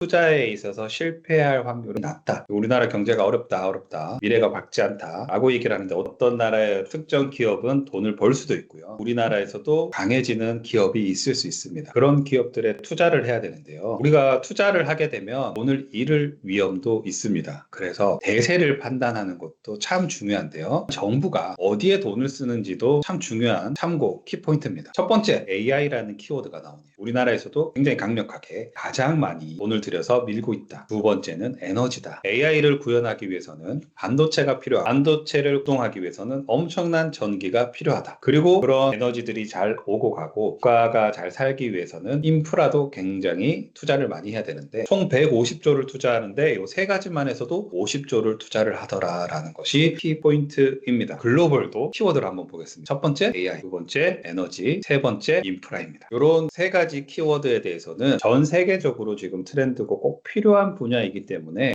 투자에 있어서 실패할 확률이 낮다. 우리나라 경제가 어렵다, 어렵다. 미래가 밝지 않다. 라고 얘기를 하는데 어떤 나라의 특정 기업은 돈을 벌 수도 있고요. 우리나라에서도 강해지는 기업이 있을 수 있습니다. 그런 기업들에 투자를 해야 되는데요. 우리가 투자를 하게 되면 돈을 잃을 위험도 있습니다. 그래서 대세를 판단하는 것도 참 중요한데요. 정부가 어디에 돈을 쓰는지도 참 중요한 참고 키포인트입니다. 첫 번째, AI라는 키워드가 나오네요. 우리나라에서도 굉장히 강력하게 가장 많이 돈을 들여서 밀고 있다. 두 번째는 에너지다. AI를 구현하기 위해서는 반도체가 필요하다. 반도체를 구동하기 위해서는 엄청난 전기가 필요하다. 그리고 그런 에너지들이 잘 오고 가고 국가가 잘 살기 위해서는 인프라도 굉장히 투자를 많이 해야 되는데 총 150조를 투자하는데 이 세 가지만 해서도 50조를 투자를 하더라라는 것이 키포인트입니다. 글로벌도 키워드를 한번 보겠습니다. 첫 번째 AI, 두 번째 에너지, 세 번째 인프라입니다. 이런 세 가지 키워드에 대해서는 전 세계적으로 지금 트렌드 고 꼭 필요한 분야이기 때문에